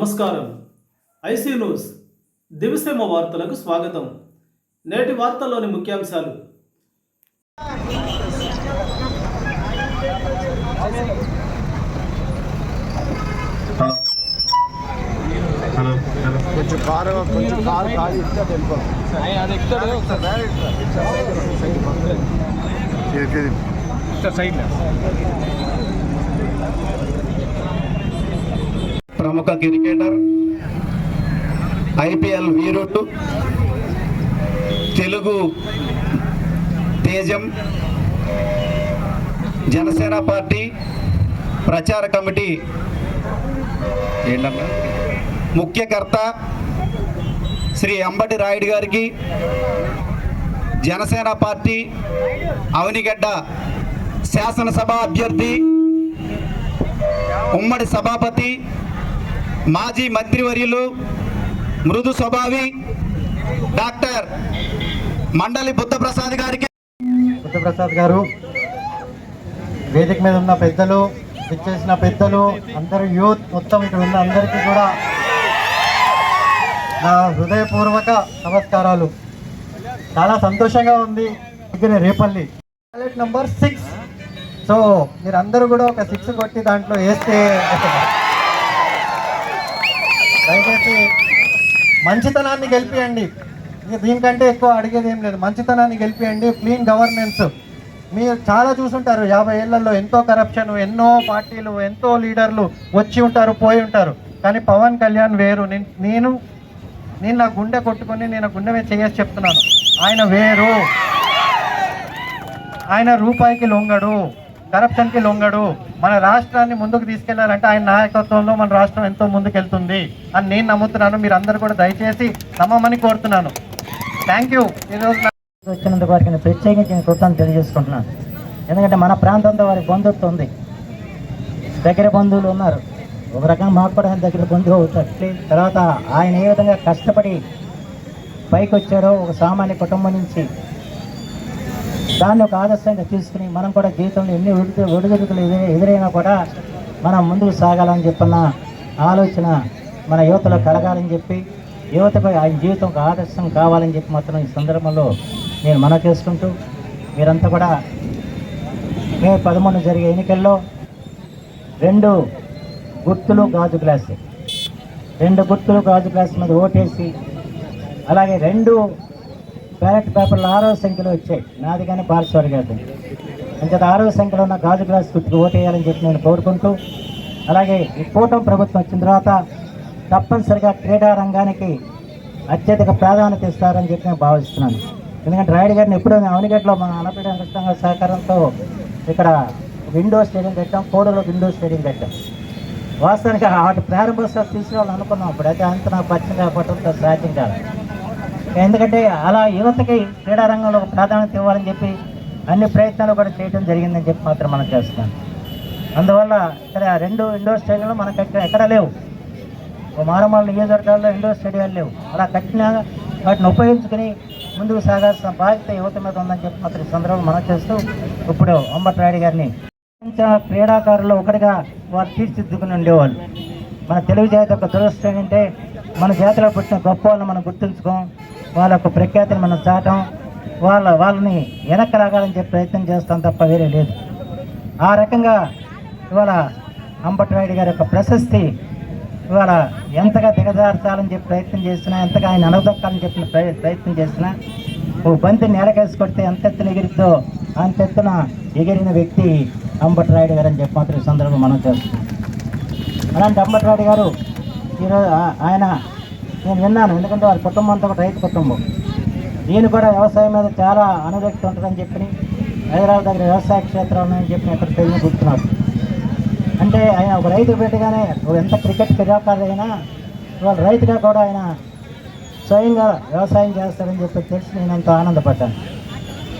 నమస్కారం. IC news. దివిసేమ వార్తలకు స్వాగతం. నేటి వార్తల్లోని ముఖ్యాంశాలు. కొంచెం కారు కొంచెం కారు ఖాళీ ఇస్తే వెళ్ళిపోతాం ప్రముఖ క్రికెటర్ ఐపీఎల్ వీరుడు తెలుగు తేజం జనసేన పార్టీ ప్రచార కమిటీ ఏంటన్నా ముఖ్యకర్త శ్రీ అంబటి రాయుడు గారికి జనసేన పార్టీ అవనిగడ్డ శాసనసభ అభ్యర్థి ఉమ్మడి సభాపతి మాజీ మంత్రివర్యులు మృదు స్వభావి డాక్టర్ మండలి బుద్ధప్రసాద్ గారికి. బుద్ధప్రసాద్ గారు వేదిక మీద ఉన్న పెద్దలు చేసిన పెద్దలు అందరూ యూత్ మొత్తం ఇక్కడ ఉన్న అందరికీ కూడా నా హృదయపూర్వక నమస్కారాలు. చాలా సంతోషంగా ఉంది దగ్గర Repalle. Ballot number six so మీరు అందరూ కూడా ఒక సిక్స్ కొట్టి దాంట్లో వేస్తే దయచేసి మంచితనాన్ని గెలిపియండి. ఇక దీనికంటే ఎక్కువ అడిగేది ఏం లేదు. మంచితనాన్ని గెలిపియండి. Clean governance. మీరు చాలా చూసుంటారు. యాభై ఏళ్ళలో ఎంతో కరప్షన్ ఎన్నో పార్టీలు ఎంతో లీడర్లు వచ్చి ఉంటారు పోయి ఉంటారు. కానీ పవన్ కళ్యాణ్ వేరు. నేను- నేను నా గుండె కొట్టుకొని నేను గుండె మీద చేసి చెప్తున్నాను. ఆయన వేరు. ఆయన రూపాయికి లొంగడు. కరప్షన్కి లొంగడు. మన రాష్ట్రాన్ని ముందుకు తీసుకెళ్ళాలంటే ఆయన నాయకత్వంలో మన రాష్ట్రం ఎంతో ముందుకెళ్తుంది అని నేను నమ్ముతున్నాను. మీరు అందరు కూడా దయచేసి నమ్మమని కోరుతున్నాను. థ్యాంక్ యూ ఈరోజు వచ్చినందుకు వారికి నేను ప్రత్యేకించి నేను కృతాన్ని తెలియజేసుకుంటున్నాను. ఎందుకంటే మన ప్రాంతంతో వారికి బంధుత్వం ఉంది. దగ్గర బంధువులు ఉన్నారు. ఒక రకంగా మాకు కూడా ఆయన దగ్గర బంధువు అవుతారు తర్వాత ఆయన ఏ విధంగా కష్టపడి పైకి వచ్చారో ఒక సామాన్య కుటుంబం నుంచి దాన్ని ఒక ఆదర్శంగా తీసుకుని మనం కూడా జీవితంలో ఎన్ని ఒడిదు ఒడిదుడుకులు ఎదురైనా కూడా మనం ముందుకు సాగాలని చెప్పిన ఆలోచన మన యువతలో కలగాలని చెప్పి యువతపై ఆయన జీవితం ఒక ఆదర్శం కావాలని చెప్పి మాత్రం ఈ సందర్భంలో నేను మన చేసుకుంటూ మీరంతా కూడా మే పదమూడు జరిగే ఎన్నికల్లో రెండు గుర్తులు గాజు గ్లాసు. రెండు గుర్తులు గాజు గ్లాసు మీద ఓటేసి అలాగే రెండు బ్యాలెట్ పేపర్లు ఆరో సంఖ్యలో వచ్చాయి. నాది కానీ పార్శ్వర్ గారి అంచేత ఆరో సంఖ్యలో ఉన్న గాజు గ్లాస్ గుర్తుకు ఓటేయాలని చెప్పి నేను కోరుకుంటూ అలాగే ఈ కూటమి ప్రభుత్వం వచ్చిన తర్వాత తప్పనిసరిగా క్రీడా రంగానికి అత్యధిక ప్రాధాన్యత ఇస్తారని చెప్పి నేను భావిస్తున్నాను. ఎందుకంటే రాయుడు గారిని ఎప్పుడూ అవనిగడ్లో మన అనపేట వెంకటరామ సహకారంతో ఇక్కడ విండో స్టేడియం కట్టాం కోడలో విండో స్టేడియం కట్టాం. వాస్తవానికి వాటి ప్రారంభోత్సవాలు తీసుకురావాలని అనుకున్నాం. అప్పుడు అయితే అంత నాకు పచ్చిన కాకపోవడంతో సాధ్యం కాదు. ఎందుకంటే అలా యువతకి క్రీడారంగంలో ప్రాధాన్యత ఇవ్వాలని చెప్పి అన్ని ప్రయత్నాలు కూడా చేయడం జరిగిందని చెప్పి మాత్రం మనం చేస్తున్నాం. అందువల్ల ఇక్కడ రెండు ఇండోర్ స్టేడియంలు మనకు ఎక్కడ ఎక్కడ లేవు. ఓ మారమాల నియోజకవర్గాల్లో ఇండోర్ స్టేడియాలు లేవు. అలా కట్టినా వాటిని ఉపయోగించుకుని ముందుకు సాగాల్సిన బాధ్యత యువత మీద ఉందని చెప్పి మాత్రం సందర్భం సందర్భంలో మనం చేస్తూ ఇప్పుడు అంబట్రాయుడు గారిని ప్రపంచ క్రీడాకారులు ఒకటిగా వారు తీర్చిదిద్దుకుని ఉండేవాళ్ళు. మన తెలుగు జాతి యొక్క దురదృష్టం ఏంటంటే మన జాతిలో పుట్టిన గొప్ప వాళ్ళని మనం గుర్తుంచుకోం. వాళ్ళ యొక్క ప్రఖ్యాతిని మనం చాటం వాళ్ళ వాళ్ళని వెనక్కి రాగాలని చెప్పి ప్రయత్నం చేస్తాం తప్ప వేరే లేదు. ఆ రకంగా ఇవాళ అంబటి రాయుడు గారి యొక్క ప్రశస్తి ఇవాళ ఎంతగా దిగజార్చాలని చెప్పి ప్రయత్నం చేసినా ఎంతగా ఆయన అనదొక్కాలని చెప్పిన ప్రయత్నం చేసినా ఓ బంతిని నేలకేసి కొడితే ఎంత ఎత్తున ఎగిరిద్దో అంత ఎత్తున ఎగిరిన వ్యక్తి అంబట్రాయుడు గారు అని చెప్పి మాత్రం సందర్భం మనం చేస్తున్నాం. అలాంటి అంబట్రాయుడు గారు ఈరోజు ఆయన నేను విన్నాను. ఎందుకంటే వారి కుటుంబం అంతా కూడా రైతు కుటుంబం. దీని కూడా వ్యవసాయం మీద చాలా అనురక్తి ఉంటుందని చెప్పి హైదరాబాద్ దగ్గర వ్యవసాయ క్షేత్రం ఉన్నాయని చెప్పి ఇక్కడ తెలియని కూర్చున్నారు అంటే ఆయన ఒక రైతు పెట్టగానే ఎంత క్రికెట్ క్రీడాకారుడు అయినా ఇవాళ రైతుగా కూడా ఆయన స్వయంగా వ్యవసాయం చేస్తారని చెప్పి తెలిసి నేను ఎంతో ఆనందపడ్డాను.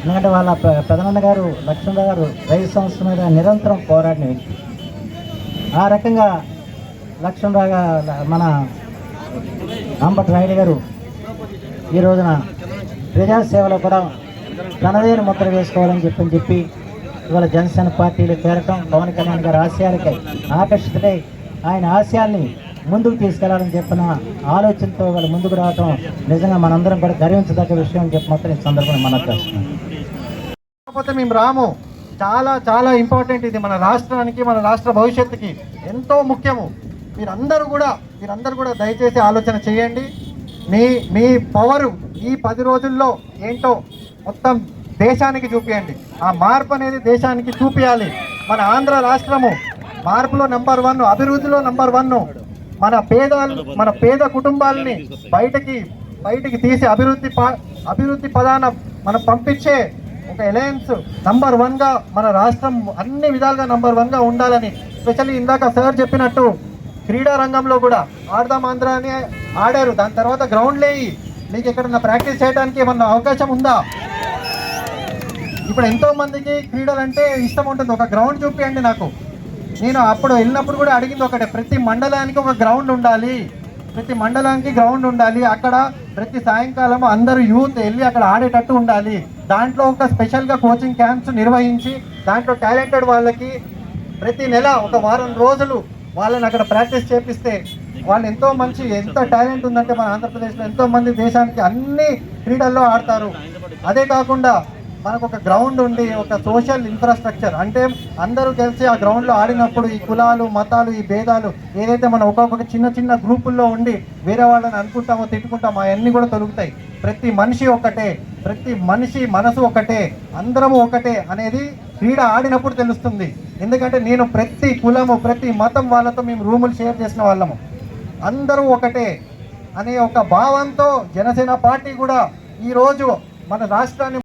ఎందుకంటే వాళ్ళ పె- పెదనాన్న గారు లక్ష్మణ గారు రైతు సంస్థ మీద నిరంతరం పోరాడిన వ్యక్తి. ఆ రకంగా లక్ష్మణరావు మన అంబటి రాయుడు గారు ఈ రోజున ప్రజాసేవలో కూడా తనదైన ముద్ర వేసుకోవాలని చెప్పని చెప్పి ఇవాళ జనసేన పార్టీలు చేరటం పవన్ కళ్యాణ్ గారి ఆశయాలకై ఆకర్షితుడై ఆయన ఆశయాల్ని ముందుకు తీసుకెళ్ళాలని చెప్పిన ఆలోచనతో వాళ్ళు ముందుకు రావటం నిజంగా మనందరం కూడా గర్వించదగ్గ విషయం అని చెప్పి మాత్రం ఈ సందర్భంగా మనం చేస్తున్నాం కాకపోతే మేము రాము. చాలా చాలా ఇంపార్టెంట్ ఇది మన రాష్ట్రానికి మన రాష్ట్ర భవిష్యత్తుకి ఎంతో ముఖ్యము. మీరందరూ కూడా మీరందరూ కూడా దయచేసి ఆలోచన చేయండి. మీ మీ పవరు ఈ పది రోజుల్లో ఏంటో మొత్తం దేశానికి చూపియండి. ఆ మార్పు అనేది దేశానికి చూపించాలి మన ఆంధ్ర రాష్ట్రము మార్పులో నంబర్ వన్ అభివృద్ధిలో నంబర్ వన్. మన పేద మన పేద కుటుంబాలని బయటకి బయటికి తీసి అభివృద్ధి అభివృద్ధి పదాన మనం పంపించే ఒక అలయన్స్ నంబర్ వన్గా మన రాష్ట్రం అన్ని విధాలుగా నంబర్ వన్గా ఉండాలని స్పెషల్లీ ఇందాక సార్ చెప్పినట్టు క్రీడా రంగంలో కూడా ఆడదాం ఆంధ్ర అని ఆడారు. దాని తర్వాత గ్రౌండ్ లేయి మీకు ఎక్కడన్నా ప్రాక్టీస్ చేయడానికి ఏమన్నా అవకాశం ఉందా? ఇప్పుడు ఎంతో మందికి క్రీడలు అంటే ఇష్టం ఉంటుంది. ఒక గ్రౌండ్ చూపియండి నాకు. నేను అప్పుడు వెళ్ళినప్పుడు కూడా అడిగింది ఒకటే ప్రతి మండలానికి ఒక గ్రౌండ్ ఉండాలి. ప్రతి మండలానికి గ్రౌండ్ ఉండాలి. అక్కడ ప్రతి సాయంకాలం అందరూ యూత్ వెళ్ళి అక్కడ ఆడేటట్టు ఉండాలి. దాంట్లో ఒక స్పెషల్గా కోచింగ్ క్యాంప్స్ నిర్వహించి దాంట్లో టాలెంటెడ్ వాళ్ళకి ప్రతి నెల ఒక వారం రోజులు వాళ్ళని అక్కడ ప్రాక్టీస్ చేపిస్తే వాళ్ళు ఎంతో మంచి ఎంత టాలెంట్ ఉందంటే మన ఆంధ్రప్రదేశ్లో ఎంతో మంది దేశానికి అన్ని క్రీడల్లో ఆడతారు. అదే కాకుండా మనకు ఒక గ్రౌండ్ ఉండి ఒక సోషల్ ఇన్ఫ్రాస్ట్రక్చర్ అంటే అందరూ కలిసి ఆ గ్రౌండ్లో ఆడినప్పుడు ఈ కులాలు మతాలు ఈ భేదాలు ఏదైతే మనం ఒక్కొక్క చిన్న చిన్న గ్రూపుల్లో ఉండి వేరే వాళ్ళని అనుకుంటామో తిట్టుకుంటామో అవన్నీ కూడా తొలుగుతాయి. ప్రతి మనిషి ఒకటే ప్రతి మనిషి మనసు ఒకటే అందరము ఒకటే అనేది క్రీడ ఆడినప్పుడు తెలుస్తుంది. ఎందుకంటే నేను ప్రతి కులము ప్రతి మతం వాళ్ళతో మేము రూములు షేర్ చేసిన వాళ్ళము. అందరూ ఒకటే అనే ఒక భావంతో జనసేన పార్టీ కూడా ఈరోజు మన రాష్ట్రాన్ని